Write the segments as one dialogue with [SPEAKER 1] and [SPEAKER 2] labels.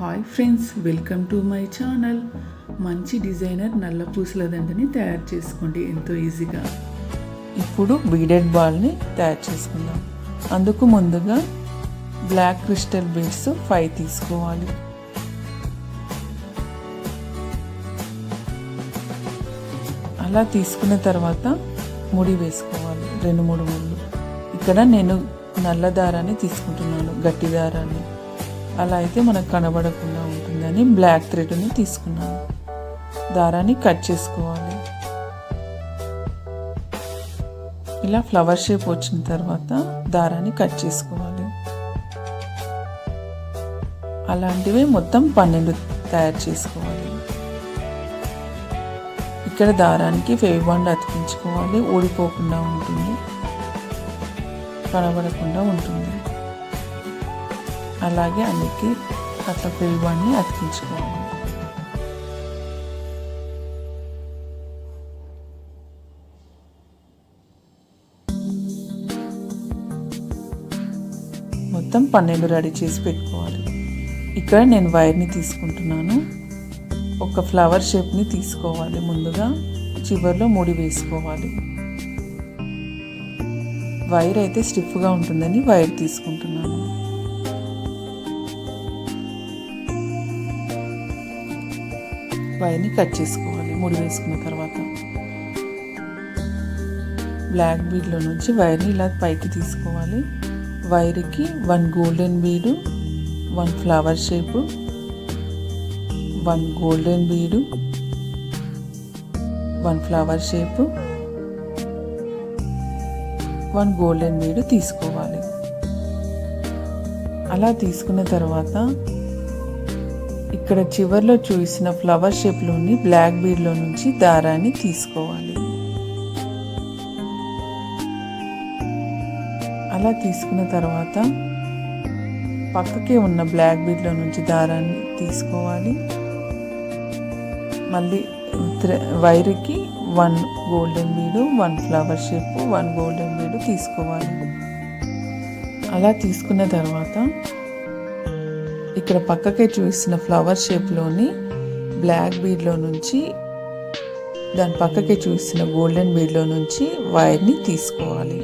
[SPEAKER 1] Hi friends welcome to my channel మంచి designer నల్ల పూసల దండని తయారు చేసుకోండి. ఎంతో ఈజీగా. ఇప్పుడు బీడెడ్ బాల్ని తయారు చేసుకుందాం. అందుకు ముందుగా బ్లాక్ క్రిస్టల్ బీడ్స్ ఫైవ్ తీసుకోవాలి. అలా తీసుకున్న తర్వాత ముడి వేసుకోవాలి. రెండు మూడు ముళ్ళు. ఇక్కడ నేను నల్ల దారాన్ని తీసుకుంటున్నాను. గట్టి దారాన్ని. అలా అయితే మనకు కనబడకుండా ఉంటుందని బ్లాక్ థ్రెడ్ని తీసుకున్నాను. దారాన్ని కట్ చేసుకోవాలి. ఇలా ఫ్లవర్ షేప్ వచ్చిన తర్వాత దారాన్ని కట్ చేసుకోవాలి. అలాంటివి మొత్తం పన్నెండు తయారు చేసుకోవాలి. ఇక్కడ దారానికి ఫేవిబాండ్ అతికించుకోవాలి. ఊడిపోకుండా ఉంటుంది. కనబడకుండా ఉంటుంది. అలాగే అన్నికి అట్లా ఫేవిబాండ్ని అతికించుకోవాలి. మొత్తం పన్నెండు రెడీ చేసి పెట్టుకోవాలి. ఇక్కడ నేను వైర్ని తీసుకుంటున్నాను. ఒక ఫ్లవర్ షేప్ని తీసుకోవాలి ముందుగా. చివరిలో ముడి వేసుకోవాలి. వైర్ అయితే స్టిఫ్గా ఉంటుందని వైర్ తీసుకుంటున్నాను. వైర్ని కట్ చేసుకోవాలి. ముడి వేసుకున్న తర్వాత. బ్లాక్ బీడ్లో నుంచి వైర్ని ఇలా పైకి తీసుకోవాలి. వైర్కి one golden bead one flower shape one golden bead one flower shape one golden bead తీసుకోవాలి. అలా తీసుకున్న తర్వాత ఇక్కడ చివర్లో చూసిన ఫ్లవర్ షేప్లోని బ్లాక్ బీడ్లో నుంచి దారాన్ని తీసుకోవాలి. అలా తీసుకున్న తర్వాత పక్కకే ఉన్న బ్లాక్ బీడ్లో నుంచి దారాన్ని తీసుకోవాలి. మళ్ళీ వైర్కి one golden bead one flower shape one golden bead తీసుకోవాలి. అలా తీసుకున్న తర్వాత ఇక్కడ పక్కకే చూసిన ఫ్లవర్ షేప్లోని బ్లాక్ బీడ్లో నుంచి దాని పక్కకే చూసిన గోల్డెన్ బీడ్లో నుంచి వైర్ని తీసుకోవాలి.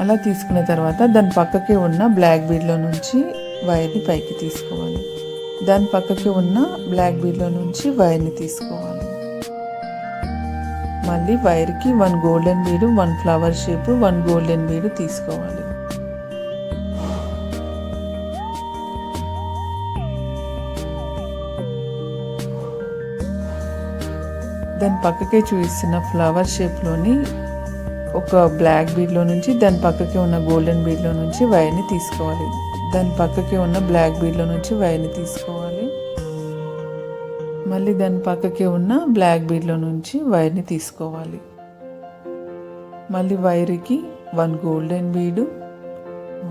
[SPEAKER 1] అలా తీసుకున్న తర్వాత దాని పక్కకే ఉన్న బ్లాక్ బీడ్లో నుంచి వైర్ని పైకి తీసుకోవాలి. దాని పక్కకి ఉన్న బ్లాక్ బీడ్లో నుంచి వైర్ని తీసుకోవాలి. మళ్ళీ వైర్కి one golden bead one flower shape one golden bead తీసుకోవాలి. దాని పక్కకే చూపిస్తున్న ఫ్లవర్ షేప్లోని ఒక బ్లాక్ బీడ్లో నుంచి దాని పక్కకే ఉన్న గోల్డెన్ బీడ్లో నుంచి వైర్ని తీసుకోవాలి. దాని పక్కకి ఉన్న బ్లాక్ బీడ్లో నుంచి వైర్ని తీసుకోవాలి. మళ్ళీ దాని పక్కకి ఉన్న బ్లాక్ బీడ్లో నుంచి వైర్ని తీసుకోవాలి. మళ్ళీ వైర్కి one golden bead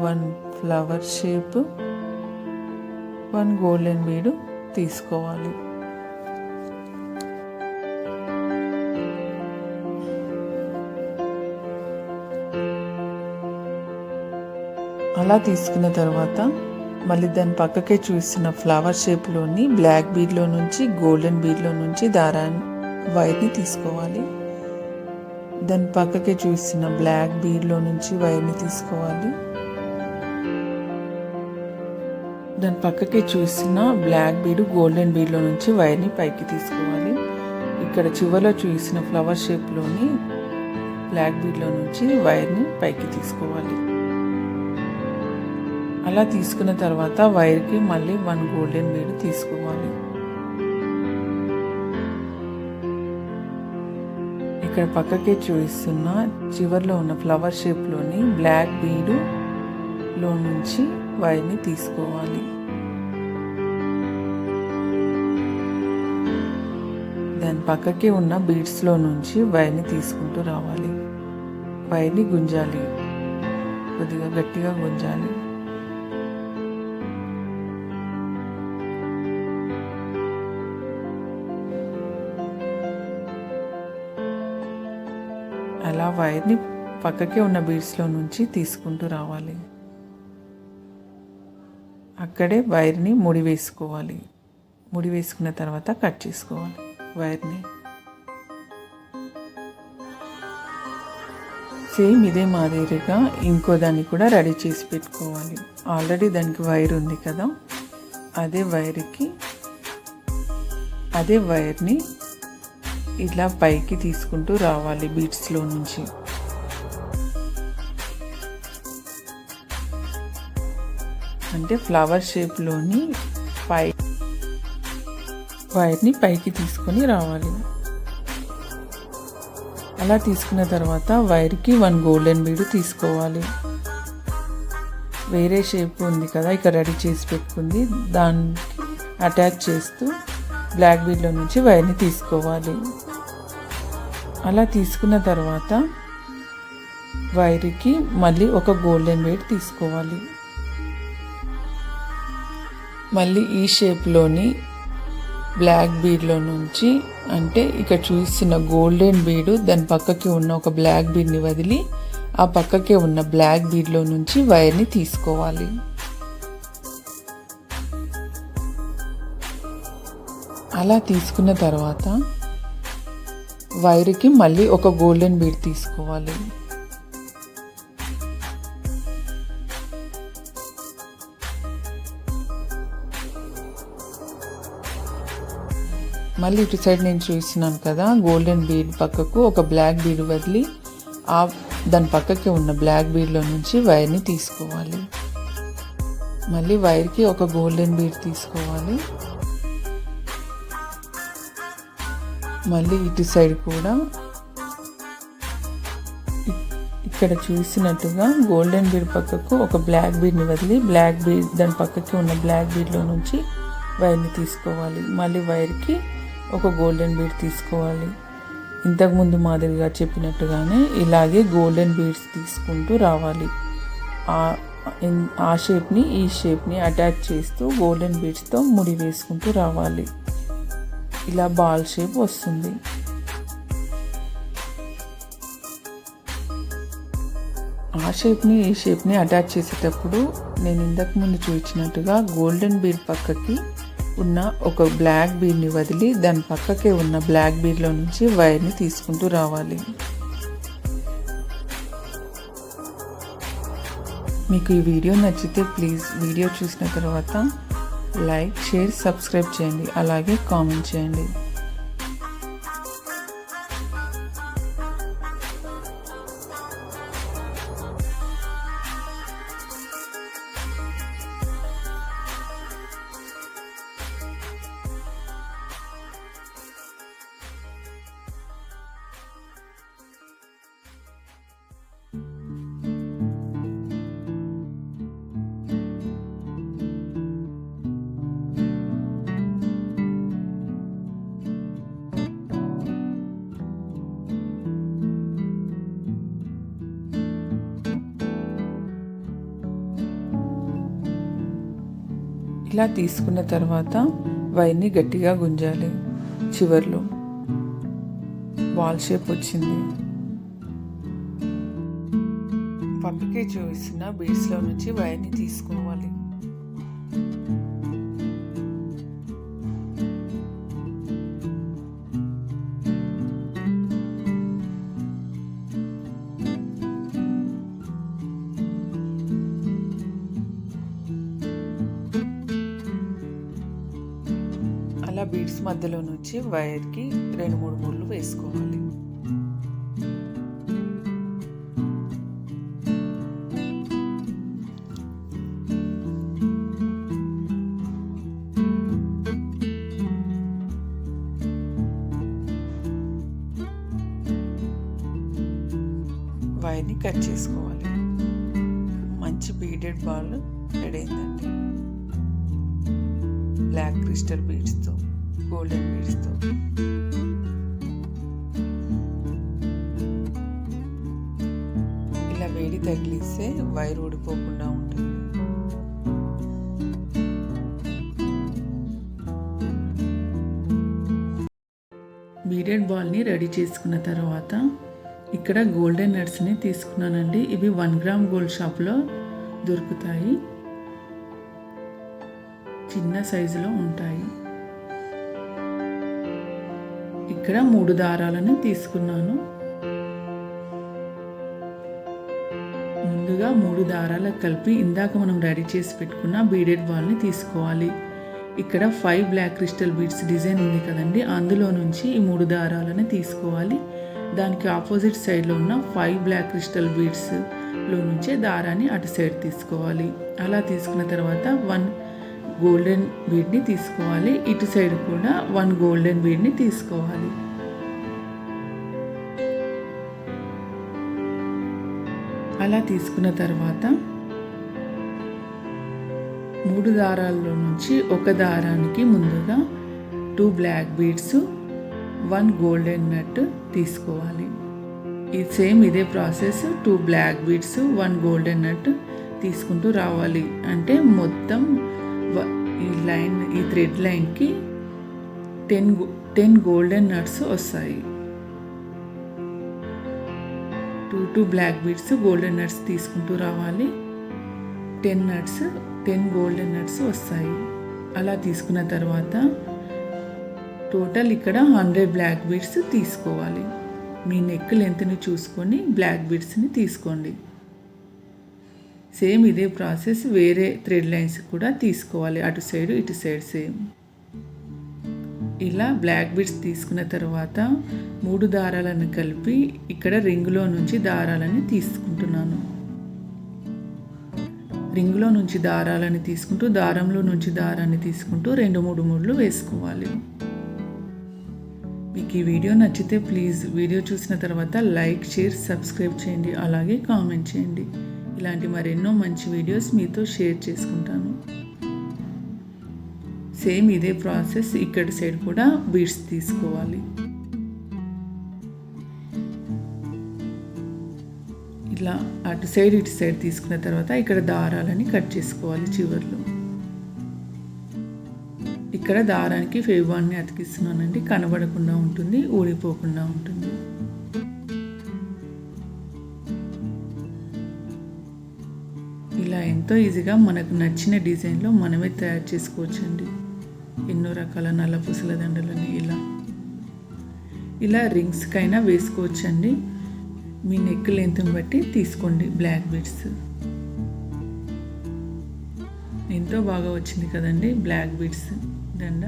[SPEAKER 1] one flower shape one golden bead తీసుకోవాలి. అలా తీసుకున్న తర్వాత మళ్ళీ దాని పక్కకే చూసిన ఫ్లవర్ షేప్లోని బ్లాక్ బీడ్లో నుంచి గోల్డెన్ బీడ్లో నుంచి దారాన్ని వైర్ని తీసుకోవాలి. దాని పక్కకే చూసిన బ్లాక్ బీడ్లో నుంచి వైర్ని తీసుకోవాలి. దాని పక్కకే చూసిన బ్లాక్ బీడ్ గోల్డెన్ బీడ్లో నుంచి వైర్ని పైకి తీసుకోవాలి. ఇక్కడ చివరిలో చూసిన ఫ్లవర్ షేప్లోని బ్లాక్ బీడ్లో నుంచి వైర్ని పైకి తీసుకోవాలి. అలా తీసుకున్న తర్వాత వైర్కి మళ్ళీ వన్ గోల్డెన్ బీడ్ తీసుకోవాలి. ఇక్కడ పక్కకే చూపిస్తున్న చివర్లో ఉన్న ఫ్లవర్ షేప్లోని బ్లాక్ బీడులో నుంచి వైర్ని తీసుకోవాలి. దాని పక్కకే ఉన్న బీడ్స్లో నుంచి వైర్ని తీసుకుంటూ రావాలి. వైర్ని గుంజాలి. కొద్దిగా గట్టిగా గుంజాలి. వైర్ని పక్కకే ఉన్న బీడ్స్లో నుంచి తీసుకుంటూ రావాలి. అక్కడే వైర్ని ముడి వేసుకోవాలి. ముడి వేసుకున్న తర్వాత కట్ చేసుకోవాలి వైర్ని. సేమ్ ఇదే మాదిరిగా ఇంకో దాన్ని కూడా రెడీ చేసి పెట్టుకోవాలి. ఆల్రెడీ దానికి వైర్ ఉంది కదా అదే వైర్కి అదే వైర్ని ఇలా పైకి తీసుకుంటూ రావాలి బీట్స్లో నుంచి. అంటే ఫ్లవర్ షేప్లోని పై వైర్ని పైకి తీసుకొని రావాలి. అలా తీసుకున్న తర్వాత వైర్కి వన్ గోల్డెన్ బీడు తీసుకోవాలి. వేరే షేప్ ఉంది కదా ఇక్కడ రెడీ చేసి పెట్టుకుంది. దానికి అటాచ్ చేస్తూ బ్లాక్ బీడ్లో నుంచి వైర్ని తీసుకోవాలి. అలా తీసుకున్న తర్వాత వైర్కి మళ్ళీ ఒక గోల్డెన్ బీడ్ తీసుకోవాలి. మళ్ళీ ఈ షేప్లోని బ్లాక్ బీడ్లో నుంచి అంటే ఇక్కడ చూస్తున్న గోల్డెన్ బీడు దాని పక్కకి ఉన్న ఒక బ్లాక్ బీడ్ని వదిలి ఆ పక్కకే ఉన్న బ్లాక్ బీడ్లో నుంచి వైర్ని తీసుకోవాలి. అలా తీసుకున్న తర్వాత వైర్కి మళ్ళీ ఒక గోల్డెన్ బీడ్ తీసుకోవాలి. మళ్ళీ ఇటు సైడ్ నేను చూస్తున్నాను కదా గోల్డెన్ బీడ్ పక్కకు ఒక బ్లాక్ బీడ్ వదిలి ఆ దాని పక్కకి ఉన్న బ్లాక్ బీడ్లో నుంచి వైర్ని తీసుకోవాలి. మళ్ళీ వైర్కి ఒక గోల్డెన్ బీడ్ తీసుకోవాలి. మళ్ళీ ఇటు సైడ్ కూడా ఇక్కడ చూసినట్టుగా గోల్డెన్ బీడ్ పక్కకు ఒక బ్లాక్ బీడ్ని వదిలి బ్లాక్ బీడ్ దాని పక్కకి ఉన్న బ్లాక్ బీడ్లో నుంచి వైర్ని తీసుకోవాలి. మళ్ళీ వైర్కి ఒక గోల్డెన్ బీడ్ తీసుకోవాలి. ఇంతకుముందు మాదిరిగా చెప్పినట్టుగానే ఇలాగే గోల్డెన్ బీడ్స్ తీసుకుంటూ రావాలి. ఆ షేప్ని ఈ షేప్ని అటాచ్ చేస్తూ గోల్డెన్ బీడ్స్తో ముడి వేసుకుంటూ రావాలి. ఇలా బాల్ షేప్ వస్తుంది. ఆ షేప్ని ఈ షేప్ని అటాచ్ చేసేటప్పుడు నేను ఇంతకు ముందు చూపించినట్టుగా గోల్డెన్ బీడ్ పక్కకి ఉన్న ఒక బ్లాక్ బీడ్ని వదిలి దాని పక్కకే ఉన్న బ్లాక్ బీడ్లో నుంచి వైర్ని తీసుకుంటూ రావాలి. మీకు ఈ వీడియో నచ్చితే ప్లీజ్ వీడియో చూసిన తర్వాత లైక్ షేర్ సబ్స్క్రైబ్ చేయండి. అలాగే కామెంట్ చేయండి. ఇలా తీసుకున్న తర్వాత వైర్ని గట్టిగా గుంజాలి. చివర్లో. వాల్ షేప్ వచ్చింది. పక్కకి చూసిన బేస్లో నుంచి వైర్ని తీసుకోవాలి. అలా బీడ్స్ మధ్యలో నుంచి వైర్కి రెండు మూడు ముళ్ళు వేసుకోవాలి. వైర్ని కట్ చేసుకోవాలి. మంచి బీడెడ్ బాల్ రెడీ అయిందండి. బ్లాక్ క్రిస్టల్ బీడ్స్తో గోల్డెన్ బీడ్స్తో ఇలా వేడి తగిలిస్తే వైర్ ఊడిపోకుండా ఉంటుంది. బీడెడ్ బాల్ని రెడీ చేసుకున్న తర్వాత ఇక్కడ గోల్డెన్ నట్స్ని తీసుకున్నానండి. ఇవి వన్ గ్రామ్ గోల్డ్ షాప్లో దొరుకుతాయి. చిన్న సైజులో ఉంటాయి. ఇక్కడ మూడు దారాలను తీసుకున్నాను. ముందుగా మూడు దారాలకు కలిపి ఇందాక మనం రెడీ చేసి పెట్టుకున్న బీడెడ్ బాల్ని తీసుకోవాలి. ఇక్కడ five black crystal beads design ఉంది కదండి అందులో నుంచి ఈ మూడు దారాలను తీసుకోవాలి. దానికి ఆపోజిట్ సైడ్లో ఉన్న ఫైవ్ బ్లాక్ క్రిస్టల్ బీడ్స్లో నుంచే దారాన్ని అటు సైడ్ తీసుకోవాలి. అలా తీసుకున్న తర్వాత వన్ గోల్డెన్ బీడ్ని తీసుకోవాలి. ఇటు సైడ్ కూడా వన్ గోల్డెన్ బీడ్ని తీసుకోవాలి. అలా తీసుకున్న తర్వాత మూడు దారాల్లో నుంచి ఒక దారానికి ముందుగా two black beads one golden nut తీసుకోవాలి. ఇది సేమ్ ఇదే process two black beads one golden nut తీసుకుంటూ రావాలి. అంటే మొత్తం ఈ లైన్ ఈ థ్రెడ్ లైన్కి టెన్ టెన్ గోల్డెన్ నట్స్ వస్తాయి. Two two black beads golden nuts తీసుకుంటూ రావాలి. Ten nuts ten golden nuts వస్తాయి. అలా తీసుకున్న తర్వాత టోటల్ ఇక్కడ హండ్రెడ్ బ్లాక్ బీడ్స్ తీసుకోవాలి. మీ నెక్ లెంత్ని చూసుకొని బ్లాక్ బీడ్స్ని తీసుకోండి. సేమ్ ఇదే ప్రాసెస్ వేరే థ్రెడ్ లైన్స్ కూడా తీసుకోవాలి. అటు సైడ్ ఇటు సైడ్ సేమ్. ఇలా బ్లాక్ బీడ్స్ తీసుకున్న తర్వాత మూడు దారాలను కలిపి ఇక్కడ రింగులో నుంచి దారాలని తీసుకుంటున్నాను. రింగులో నుంచి దారాలని తీసుకుంటూ దారంలో నుంచి దారాన్ని తీసుకుంటూ రెండు మూడు ముళ్ళు వేసుకోవాలి. మీకు ఈ వీడియో నచ్చితే ప్లీజ్ వీడియో చూసిన తర్వాత లైక్ షేర్ సబ్స్క్రైబ్ చేయండి. అలాగే కామెంట్ చేయండి. ఇలాంటి మరెన్నో మంచి వీడియోస్ మీతో షేర్ చేసుకుంటాను. సేమ్ ఇదే ప్రాసెస్ ఇక్కడ సైడ్ కూడా బీడ్స్ తీసుకోవాలి. ఇట్లా అటు సైడ్ ఇటు సైడ్ తీసుకున్న తర్వాత ఇక్కడ దారాలని కట్ చేసుకోవాలి చివర్లో. ఇక్కడ దారానికి ఫేవాన్ని అతికిస్తున్నానండి. కనబడకుండా ఉంటుంది ఊడిపోకుండా ఉంటుంది. ఎంతో ఈజీగా మనకు నచ్చిన డిజైన్లో మనమే తయారు చేసుకోవచ్చండి. ఎన్నో రకాల నల్ల పూసల దండలని ఇలా ఇలా రింగ్స్కైనా వేసుకోవచ్చండి. మీ నెక్ లెంత్ని బట్టి తీసుకోండి బ్లాక్ బీడ్స్. ఎంతో బాగా వచ్చింది కదండి బ్లాక్ బీడ్స్ దండ.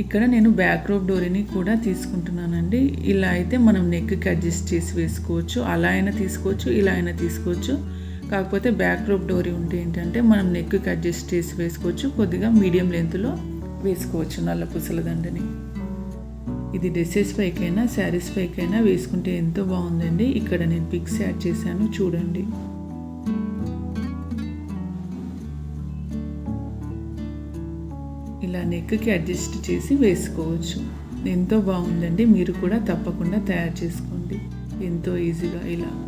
[SPEAKER 1] ఇక్కడ నేను బ్యాక్ రోప్ డోరీని కూడా తీసుకుంటున్నానండి. ఇలా అయితే మనం నెక్కి అడ్జస్ట్ చేసి వేసుకోవచ్చు. అలా అయినా తీసుకోవచ్చు ఇలా అయినా తీసుకోవచ్చు. కాకపోతే బ్యాక్ రోప్ డోరీ ఉంటే ఏంటంటే మనం నెక్కి అడ్జస్ట్ చేసి వేసుకోవచ్చు కొద్దిగా మీడియం లెంత్లో వేసుకోవచ్చు నల్ల పుసల దండని. ఇది డ్రెస్సెస్ పైకైనా శారీస్ పైకైనా వేసుకుంటే ఎంతో బాగుందండి. ఇక్కడ నేను పిక్స్ యాడ్ చేశాను చూడండి. ఇలా నెక్కి అడ్జస్ట్ చేసి వేసుకోవచ్చు. ఎంతో బాగుందండి. మీరు కూడా తప్పకుండా తయారు చేసుకోండి. ఎంతో ఈజీగా ఇలా.